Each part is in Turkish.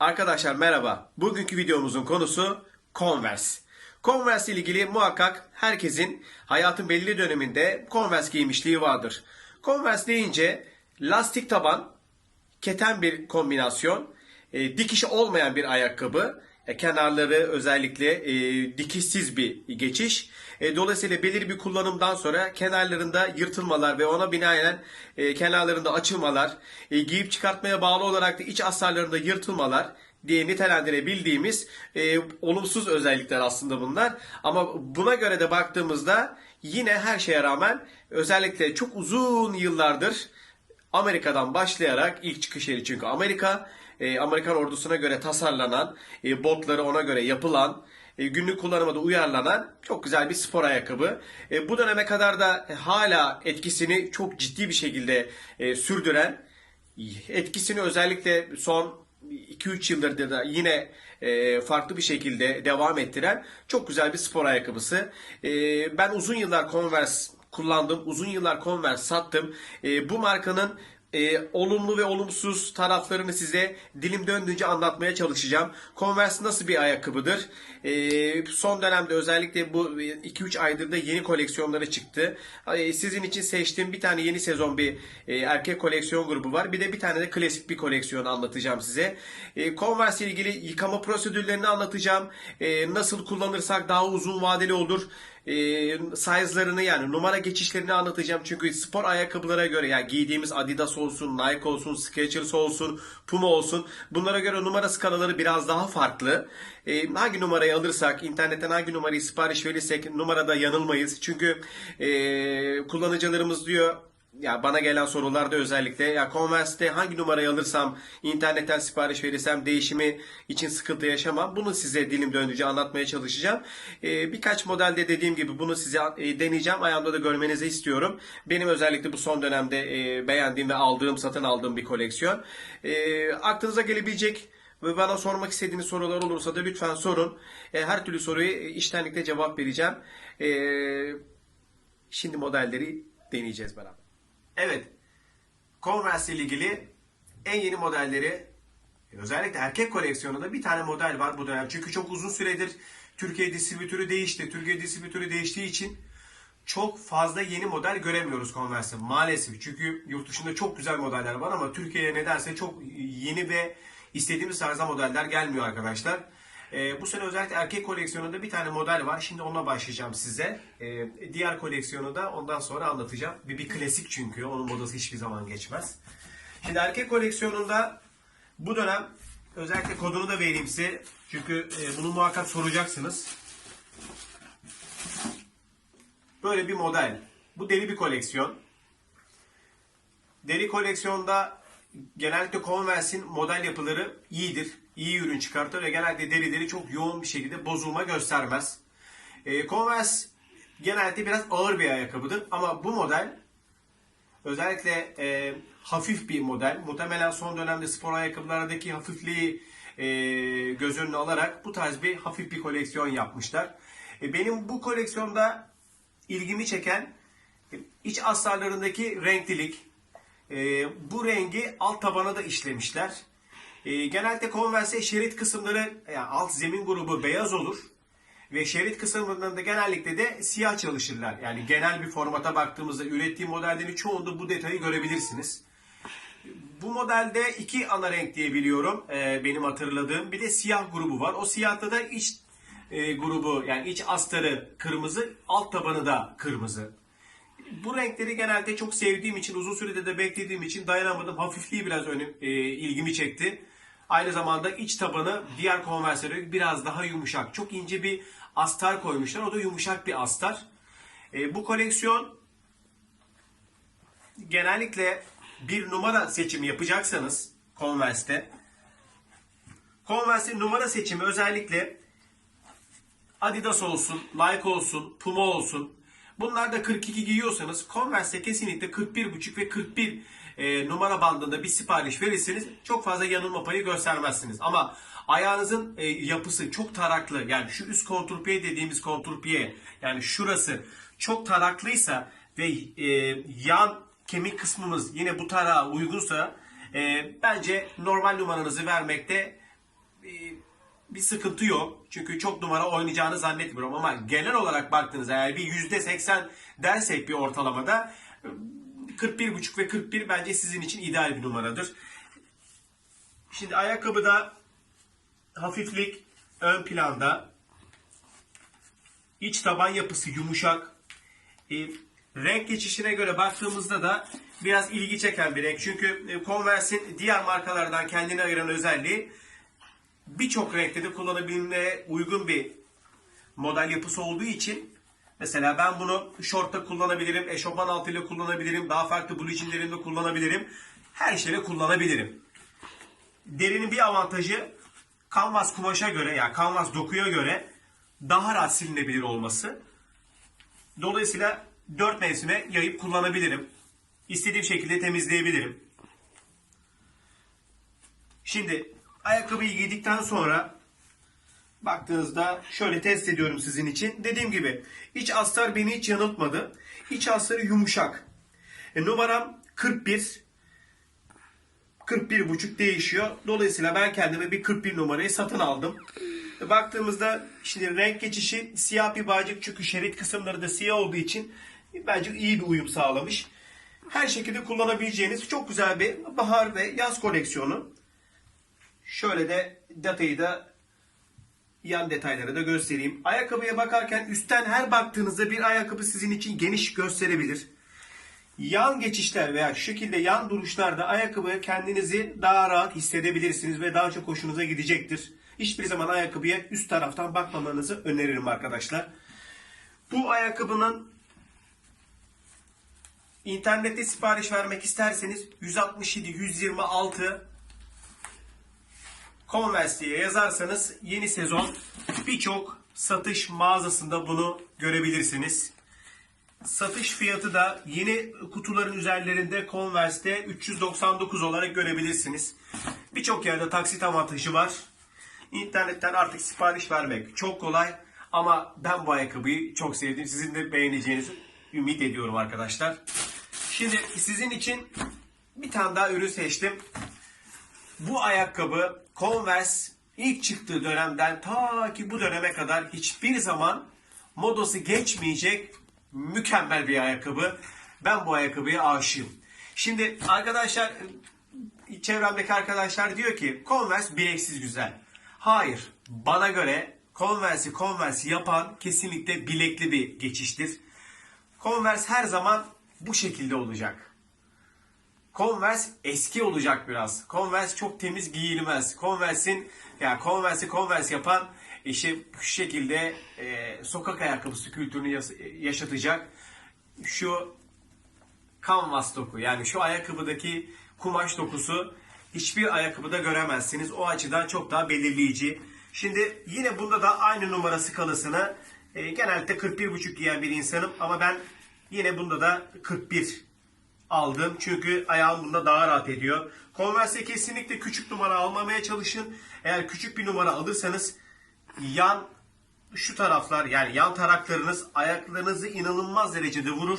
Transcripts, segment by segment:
Arkadaşlar merhaba. Bugünkü videomuzun konusu Converse. Converse ile ilgili muhakkak herkesin hayatın belli döneminde Converse giymişliği vardır. Converse deyince lastik taban, keten bir kombinasyon, e, dikişi olmayan bir ayakkabı, kenarları özellikle e, dikişsiz bir geçiş. E, dolayısıyla belirli bir kullanımdan sonra kenarlarında yırtılmalar ve ona binaen e, kenarlarında açılmalar, e, giyip çıkartmaya bağlı olarak da iç astarlarında yırtılmalar diye nitelendirebildiğimiz e, olumsuz özellikler aslında bunlar. Ama buna göre de baktığımızda yine her şeye rağmen özellikle çok uzun yıllardır Amerika'dan başlayarak ilk çıkış yeri çünkü Amerika. E, Amerikan ordusuna göre tasarlanan, e, botları ona göre yapılan, e, günlük kullanıma da uyarlanan çok güzel bir spor ayakkabı. E, bu döneme kadar da hala etkisini çok ciddi bir şekilde e, sürdüren, etkisini özellikle son 2-3 yıldır da yine e, farklı bir şekilde devam ettiren çok güzel bir spor ayakkabısı. E, ben uzun yıllar Converse kullandım. Uzun yıllar Converse sattım. E, bu markanın e, olumlu ve olumsuz taraflarını size dilim döndüğünce anlatmaya çalışacağım. Converse nasıl bir ayakkabıdır? E, son dönemde özellikle bu 2-3 aydır da yeni koleksiyonları çıktı. E, sizin için seçtiğim bir tane yeni sezon bir e, erkek koleksiyon grubu var. Bir de bir tane de klasik bir koleksiyon anlatacağım size. E, Converse ile ilgili yıkama prosedürlerini anlatacağım. E, nasıl kullanırsak daha uzun vadeli olur e, size'larını yani numara geçişlerini anlatacağım. Çünkü spor ayakkabılara göre yani giydiğimiz Adidas olsun, Nike olsun, Skechers olsun, Puma olsun bunlara göre numara skalaları biraz daha farklı. E, hangi numarayı alırsak, internetten hangi numarayı sipariş verirsek numarada yanılmayız. Çünkü e, kullanıcılarımız diyor ya bana gelen sorularda özellikle ya Converse'te hangi numarayı alırsam internetten sipariş verirsem değişimi için sıkıntı yaşamam. Bunu size dilim döndüğünce anlatmaya çalışacağım. Ee, birkaç modelde dediğim gibi bunu size e, deneyeceğim. Ayağımda da görmenizi istiyorum. Benim özellikle bu son dönemde e, beğendiğim ve aldığım, satın aldığım bir koleksiyon. E, aklınıza gelebilecek ve bana sormak istediğiniz sorular olursa da lütfen sorun. E, her türlü soruyu e, içtenlikle cevap vereceğim. E, şimdi modelleri deneyeceğiz beraber. Evet. Converse ile ilgili en yeni modelleri özellikle erkek koleksiyonunda bir tane model var bu dönem. Çünkü çok uzun süredir Türkiye distribütörü değişti. Türkiye distribütörü değiştiği için çok fazla yeni model göremiyoruz Converse'te maalesef. Çünkü yurt dışında çok güzel modeller var ama Türkiye'ye nedense çok yeni ve istediğimiz tarzda modeller gelmiyor arkadaşlar. Ee, bu sene özellikle erkek koleksiyonunda bir tane model var. Şimdi onunla başlayacağım size. Ee, diğer koleksiyonu da ondan sonra anlatacağım. Bir, bir klasik çünkü. Onun modası hiçbir zaman geçmez. Şimdi erkek koleksiyonunda bu dönem özellikle kodunu da vereyim size. Çünkü e, bunu muhakkak soracaksınız. Böyle bir model. Bu deri bir koleksiyon. Deri koleksiyonda genellikle Converse'in model yapıları iyidir. İyi ürün çıkartır ve genelde derileri çok yoğun bir şekilde bozulma göstermez. E, Converse genelde biraz ağır bir ayakkabıdır ama bu model özellikle e, hafif bir model. Muhtemelen son dönemde spor ayakkabılardaki hafifliği e, göz önüne alarak bu tarz bir hafif bir koleksiyon yapmışlar. E, benim bu koleksiyonda ilgimi çeken e, iç astarlarındaki renklilik. E, bu rengi alt tabana da işlemişler. E, genelde Converse şerit kısımları yani alt zemin grubu beyaz olur. Ve şerit kısımlarında genellikle de siyah çalışırlar. Yani genel bir formata baktığımızda ürettiği modellerin çoğunda bu detayı görebilirsiniz. Bu modelde iki ana renk diye biliyorum e, benim hatırladığım. Bir de siyah grubu var. O siyahta da iç e, grubu yani iç astarı kırmızı, alt tabanı da kırmızı. Bu renkleri genelde çok sevdiğim için, uzun sürede de beklediğim için dayanamadım. Hafifliği biraz önüm, e, ilgimi çekti. Aynı zamanda iç tabanı diğer göre biraz daha yumuşak. Çok ince bir astar koymuşlar. O da yumuşak bir astar. E, bu koleksiyon genellikle bir numara seçimi yapacaksanız Converse'te Converse'in numara seçimi özellikle Adidas olsun, Nike olsun, Puma olsun. Bunlar da 42 giyiyorsanız Converse'te kesinlikle 41.5 ve 41 e, numara bandında bir sipariş verirseniz çok fazla yanılma payı göstermezsiniz. Ama ayağınızın e, yapısı çok taraklı yani şu üst kontrpiye dediğimiz kontrpiye yani şurası çok taraklıysa ve e, yan kemik kısmımız yine bu tarağa uygunsa e, bence normal numaranızı vermekte e, bir sıkıntı yok. Çünkü çok numara oynayacağını zannetmiyorum ama genel olarak baktığınızda eğer bir %80 dersek bir ortalamada 41.5 ve 41 bence sizin için ideal bir numaradır. Şimdi ayakkabıda hafiflik ön planda. İç taban yapısı yumuşak. E, renk geçişine göre baktığımızda da biraz ilgi çeken bir renk. Çünkü e, Converse'in diğer markalardan kendini ayıran özelliği birçok renkte de kullanabilmeye uygun bir model yapısı olduğu için mesela ben bunu şortta kullanabilirim, eşofman altıyla kullanabilirim, daha farklı blue jeanlerimde kullanabilirim. Her şeyle kullanabilirim. Derinin bir avantajı kanvas kumaşa göre yani kanvas dokuya göre daha rahat silinebilir olması. Dolayısıyla dört mevsime yayıp kullanabilirim. İstediğim şekilde temizleyebilirim. Şimdi ayakkabıyı giydikten sonra baktığınızda şöyle test ediyorum sizin için. Dediğim gibi iç astar beni hiç yanıltmadı. İç astarı yumuşak. E, numaram 41. 41 buçuk değişiyor. Dolayısıyla ben kendime bir 41 numarayı satın aldım. E, Baktığımızda şimdi renk geçişi siyah bir bağcık çünkü şerit kısımları da siyah olduğu için bence iyi bir uyum sağlamış. Her şekilde kullanabileceğiniz çok güzel bir bahar ve yaz koleksiyonu. Şöyle de datayı da yan detayları da göstereyim. Ayakkabıya bakarken üstten her baktığınızda bir ayakkabı sizin için geniş gösterebilir. Yan geçişler veya şu şekilde yan duruşlarda ayakkabıya kendinizi daha rahat hissedebilirsiniz ve daha çok hoşunuza gidecektir. Hiçbir zaman ayakkabıya üst taraftan bakmamanızı öneririm arkadaşlar. Bu ayakkabının internette sipariş vermek isterseniz 167 126 Converse diye yazarsanız yeni sezon birçok satış mağazasında bunu görebilirsiniz. Satış fiyatı da yeni kutuların üzerlerinde Converse'te 399 olarak görebilirsiniz. Birçok yerde taksit avantajı var. İnternetten artık sipariş vermek çok kolay. Ama ben bu ayakkabıyı çok sevdim. Sizin de beğeneceğinizi ümit ediyorum arkadaşlar. Şimdi sizin için bir tane daha ürün seçtim. Bu ayakkabı Converse ilk çıktığı dönemden ta ki bu döneme kadar hiçbir zaman modası geçmeyecek mükemmel bir ayakkabı. Ben bu ayakkabıya aşığım. Şimdi arkadaşlar çevremdeki arkadaşlar diyor ki Converse bileksiz güzel. Hayır. Bana göre Converse'i Converse yapan kesinlikle bilekli bir geçiştir. Converse her zaman bu şekilde olacak. Converse eski olacak biraz. Converse çok temiz giyilmez. Converse'in yani Converse'i Converse yapan işte bu şekilde e, sokak ayakkabısı kültürünü yaşatacak. Şu canvas doku yani şu ayakkabıdaki kumaş dokusu hiçbir ayakkabıda göremezsiniz. O açıdan çok daha belirleyici. Şimdi yine bunda da aynı numara skalasını e, genellikle 41,5 giyen bir insanım ama ben yine bunda da 41 aldım. Çünkü ayağım bunda daha rahat ediyor. Converse'e kesinlikle küçük numara almamaya çalışın. Eğer küçük bir numara alırsanız yan şu taraflar yani yan taraklarınız ayaklarınızı inanılmaz derecede vurur.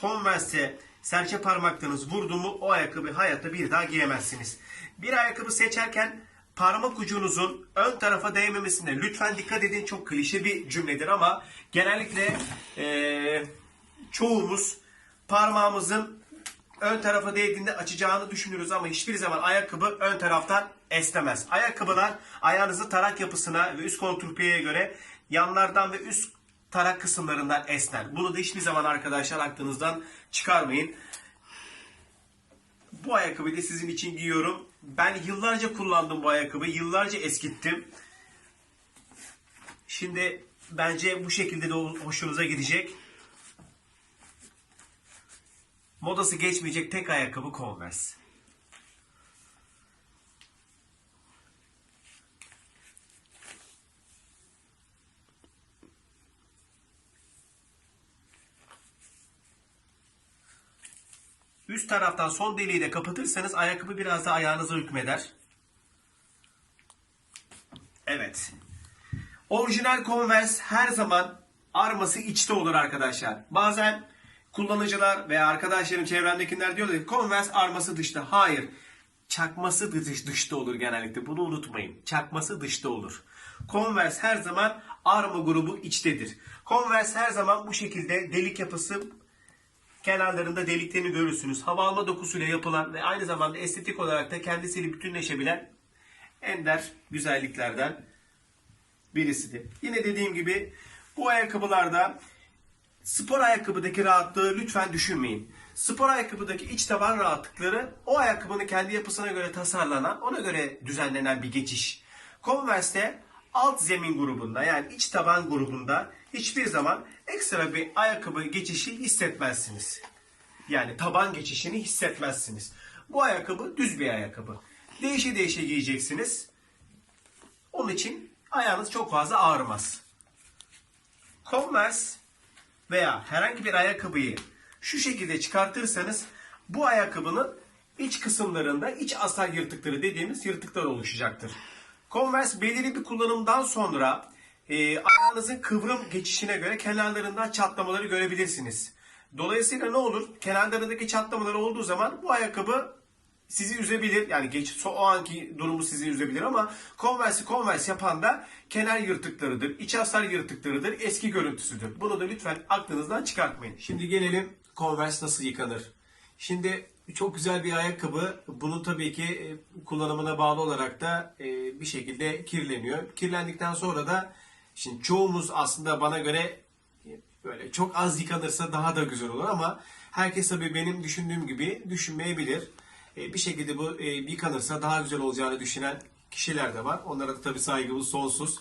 Converse'e serçe parmaklarınız vurdu mu o ayakkabı hayatta bir daha giyemezsiniz. Bir ayakkabı seçerken parmak ucunuzun ön tarafa değmemesine lütfen dikkat edin. Çok klişe bir cümledir ama genellikle eee, çoğumuz parmağımızın ön tarafa değdiğinde açacağını düşünürüz ama hiçbir zaman ayakkabı ön taraftan esnemez. Ayakkabılar ayağınızı tarak yapısına ve üst kontrpiyeye göre yanlardan ve üst tarak kısımlarından esner. Bunu da hiçbir zaman arkadaşlar aklınızdan çıkarmayın. Bu ayakkabıyı da sizin için giyiyorum. Ben yıllarca kullandım bu ayakkabıyı. Yıllarca eskittim. Şimdi bence bu şekilde de hoşunuza gidecek. Modası geçmeyecek tek ayakkabı Converse. Üst taraftan son deliği de kapatırsanız ayakkabı biraz da ayağınıza hükmeder. Evet. Orijinal Converse her zaman arması içte olur arkadaşlar. Bazen kullanıcılar veya arkadaşlarım çevremdekiler diyorlar ki Converse arması dışta. Hayır. çakması dış, dışta olur genellikle. Bunu unutmayın. Çakması dışta olur. Converse her zaman arma grubu içtedir. Converse her zaman bu şekilde delik yapısı kenarlarında deliklerini görürsünüz. Hava alma dokusuyla yapılan ve aynı zamanda estetik olarak da kendisiyle bütünleşebilen ender güzelliklerden birisidir. Yine dediğim gibi bu ayakkabılarda spor ayakkabıdaki rahatlığı lütfen düşünmeyin. Spor ayakkabıdaki iç taban rahatlıkları o ayakkabının kendi yapısına göre tasarlanan, ona göre düzenlenen bir geçiş. Converse'te alt zemin grubunda yani iç taban grubunda hiçbir zaman ekstra bir ayakkabı geçişi hissetmezsiniz. Yani taban geçişini hissetmezsiniz. Bu ayakkabı düz bir ayakkabı. Değişe değişe giyeceksiniz. Onun için ayağınız çok fazla ağrımaz. Converse veya herhangi bir ayakkabıyı şu şekilde çıkartırsanız bu ayakkabının iç kısımlarında iç asal yırtıkları dediğimiz yırtıklar oluşacaktır. Converse belirli bir kullanımdan sonra e, ayağınızın kıvrım geçişine göre kenarlarından çatlamaları görebilirsiniz. Dolayısıyla ne olur? Kenarlarındaki çatlamalar olduğu zaman bu ayakkabı sizi üzebilir. Yani geç, o anki durumu sizi üzebilir ama Converse Converse yapan da kenar yırtıklarıdır, iç hasar yırtıklarıdır, eski görüntüsüdür. Bunu da lütfen aklınızdan çıkartmayın. Şimdi gelelim Converse nasıl yıkanır. Şimdi çok güzel bir ayakkabı. Bunun tabii ki e, kullanımına bağlı olarak da e, bir şekilde kirleniyor. Kirlendikten sonra da şimdi çoğumuz aslında bana göre e, böyle çok az yıkanırsa daha da güzel olur ama herkes tabii benim düşündüğüm gibi düşünmeyebilir. E, bir şekilde bu e, yıkanırsa daha güzel olacağını düşünen kişiler de var. Onlara da tabii saygımız sonsuz.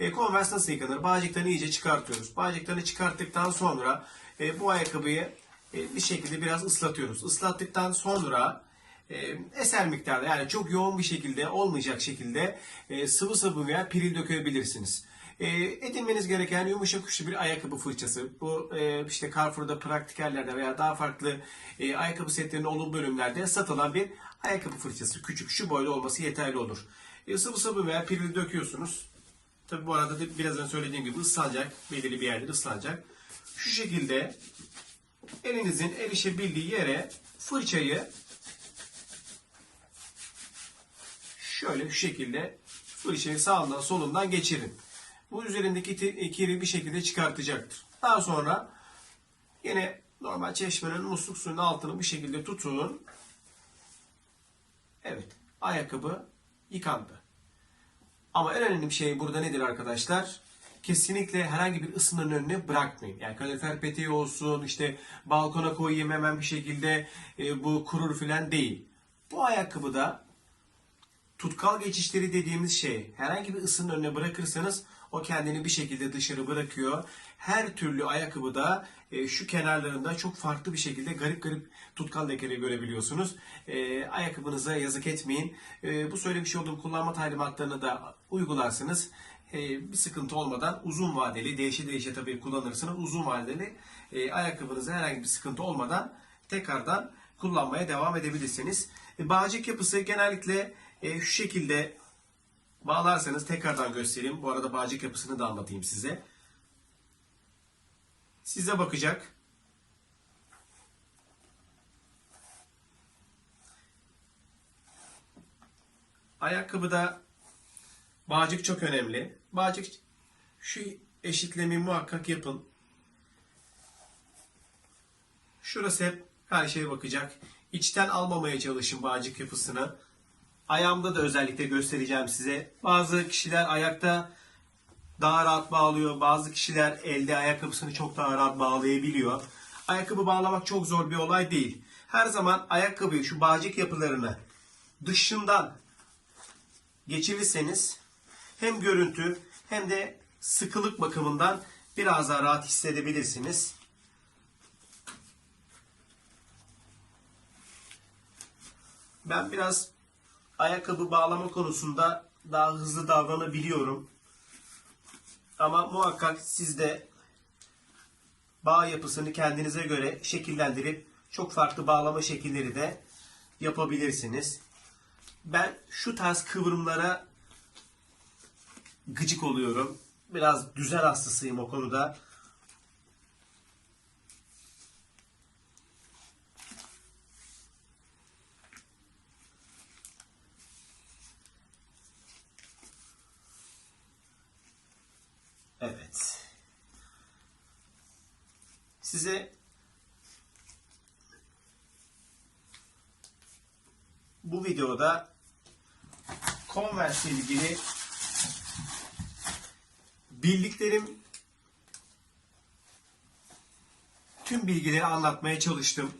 E, Converse nasıl yıkanır? Bağcıklarını iyice çıkartıyoruz. Bağcıklarını çıkarttıktan sonra e, bu ayakkabıyı e, bir şekilde biraz ıslatıyoruz. Islattıktan sonra e, eser miktarda yani çok yoğun bir şekilde olmayacak şekilde e, sıvı sabun veya piril dökebilirsiniz. E, edinmeniz gereken yumuşak uçlu bir ayakkabı fırçası. Bu e, işte Carrefour'da, praktikerlerde veya daha farklı e, ayakkabı setlerinin olduğu bölümlerde satılan bir ayakkabı fırçası. Küçük şu boyda olması yeterli olur. E, sıvı sabun veya piril döküyorsunuz. Tabi bu arada da biraz önce söylediğim gibi ıslanacak. Belirli bir yerde ıslanacak. Şu şekilde elinizin erişebildiği yere fırçayı şöyle şu şekilde fırçayı sağından solundan geçirin. Bu üzerindeki ti- kiri bir şekilde çıkartacaktır. Daha sonra yine normal çeşmenin musluk suyunun altını bir şekilde tutun. Evet, ayakkabı yıkandı. Ama en önemli şey burada nedir arkadaşlar? Kesinlikle herhangi bir ısının önüne bırakmayın. Yani kalorifer peteği olsun, işte balkona koyayım hemen bir şekilde e, bu kurur filan değil. Bu ayakkabıda tutkal geçişleri dediğimiz şey herhangi bir ısının önüne bırakırsanız o kendini bir şekilde dışarı bırakıyor. Her türlü ayakkabıda e, şu kenarlarında çok farklı bir şekilde garip garip tutkal lekeleri görebiliyorsunuz. E, ayakkabınıza yazık etmeyin. E, bu söylemiş olduğum kullanma talimatlarını da uygularsınız. E, bir sıkıntı olmadan uzun vadeli, değişe değişe tabii kullanırsınız. Uzun vadeli e, ayakkabınıza herhangi bir sıkıntı olmadan tekrardan kullanmaya devam edebilirsiniz. E, bağcık yapısı genellikle e, şu şekilde bağlarsanız tekrardan göstereyim. Bu arada bağcık yapısını da anlatayım size. Size bakacak. Ayakkabıda bağcık çok önemli. Bağcık şu eşitlemi muhakkak yapın. Şurası hep her şeye bakacak. İçten almamaya çalışın bağcık yapısını. Ayağımda da özellikle göstereceğim size. Bazı kişiler ayakta daha rahat bağlıyor. Bazı kişiler elde ayakkabısını çok daha rahat bağlayabiliyor. Ayakkabı bağlamak çok zor bir olay değil. Her zaman ayakkabıyı şu bağcık yapılarını dışından geçirirseniz hem görüntü hem de sıkılık bakımından biraz daha rahat hissedebilirsiniz. Ben biraz ayakkabı bağlama konusunda daha hızlı davranabiliyorum. Ama muhakkak siz de bağ yapısını kendinize göre şekillendirip çok farklı bağlama şekilleri de yapabilirsiniz. Ben şu tarz kıvrımlara gıcık oluyorum. Biraz düzen hastasıyım o konuda. Evet. Size bu videoda Converse ile ilgili bildiklerim tüm bilgileri anlatmaya çalıştım.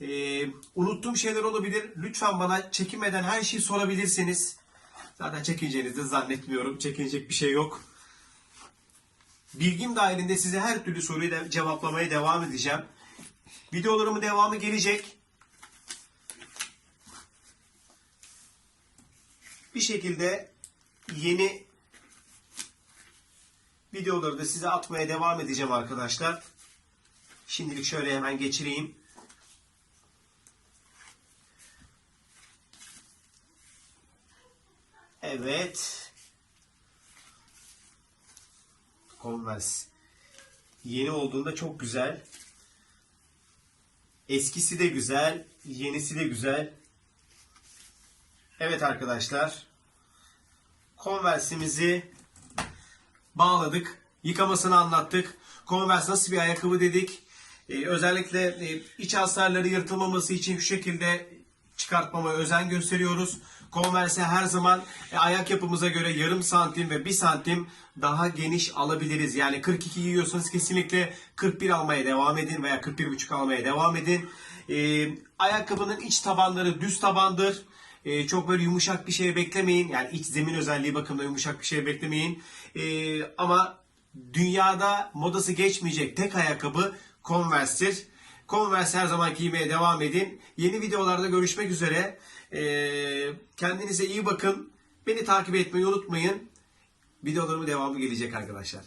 Ee, unuttuğum şeyler olabilir. Lütfen bana çekinmeden her şeyi sorabilirsiniz. Zaten çekineceğinizi zannetmiyorum. Çekinecek bir şey yok. Bilgim dahilinde size her türlü soruyu da cevaplamaya devam edeceğim. Videolarımın devamı gelecek. Bir şekilde yeni videoları da size atmaya devam edeceğim arkadaşlar. Şimdilik şöyle hemen geçireyim. Evet. Converse. Yeni olduğunda çok güzel. Eskisi de güzel. Yenisi de güzel. Evet arkadaşlar. Converse'imizi bağladık. Yıkamasını anlattık. Converse nasıl bir ayakkabı dedik. Ee, özellikle e, iç hasarları yırtılmaması için şu şekilde çıkartmama özen gösteriyoruz. Converse'e her zaman e, ayak yapımıza göre yarım santim ve bir santim daha geniş alabiliriz. Yani 42 giyiyorsanız kesinlikle 41 almaya devam edin veya 41,5 almaya devam edin. Ee, ayakkabının iç tabanları düz tabandır. Ee, çok böyle yumuşak bir şey beklemeyin. Yani iç zemin özelliği bakımında yumuşak bir şey beklemeyin. Ee, ama dünyada modası geçmeyecek tek ayakkabı Converse'tir. Converse her zaman giymeye devam edin. Yeni videolarda görüşmek üzere. Ee, kendinize iyi bakın. Beni takip etmeyi unutmayın. Videolarımın devamı gelecek arkadaşlar.